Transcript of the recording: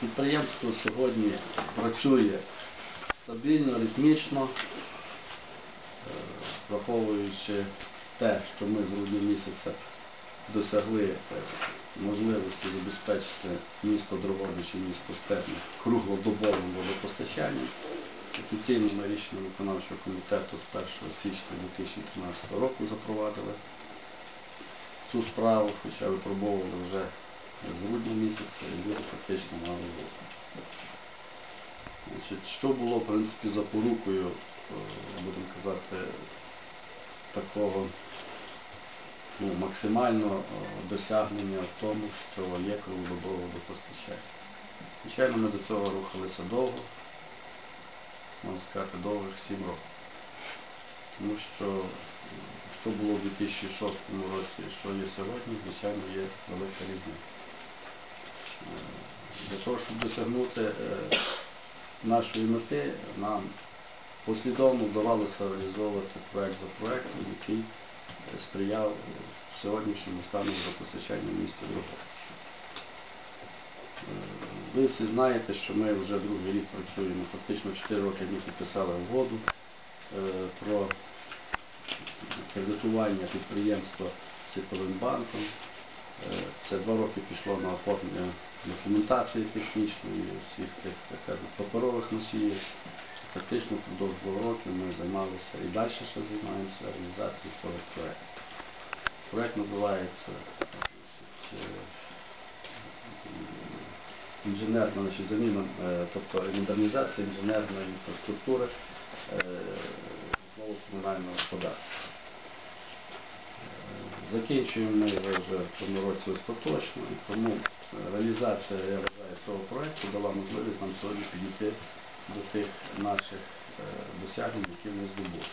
Підприємство сьогодні працює стабільно, ритмічно, е, враховуючи те, що ми з грудня місяця досягли е, можливості забезпечити місто Дрогобичі, місто Степне круглодобовим водопостачанням. Офіційно ми рішенням виконавчого комітету з 1 січня 2013 року запровадили цю справу, хоча випробовували вже грудня місяця і люди фактично мали. Значить, що було, в принципі, запорукою, е, будемо казати, такого ну, максимального е, досягнення в тому, що є круглодобове водопостачання. Звичайно, ми до цього рухалися довго, можна сказати, довгих сім років. Тому що, що було в 2006 році, що є сьогодні, звичайно, є велика різниця. Для того, щоб досягнути е, нашої мети, нам послідовно вдавалося реалізовувати проект за проектом, який е, сприяв сьогоднішньому стану водопостачання в місті Дрогобич. Е, Ви всі знаєте, що ми вже другий рік працюємо, фактично 4 роки ми підписали угоду про кредитування підприємства Світовим банком. Е, Це два роки пішло на оформлення документації технічної, всіх тих паперових носіїв. Фактично впродовж двох років ми займалися і далі ще займаємося реалізацією цього проєкту. Проєкт називається е, інженерна значить, заміна, е, тобто модернізація інженерної інфраструктури е, житлово-комунального господарства. Закінчуємо ми його вже в цьому році остаточно, і тому е, реалізація, я вважаю, цього проєкту дала можливість нам сьогодні підійти до тих наших е, досягнень, які ми здобули.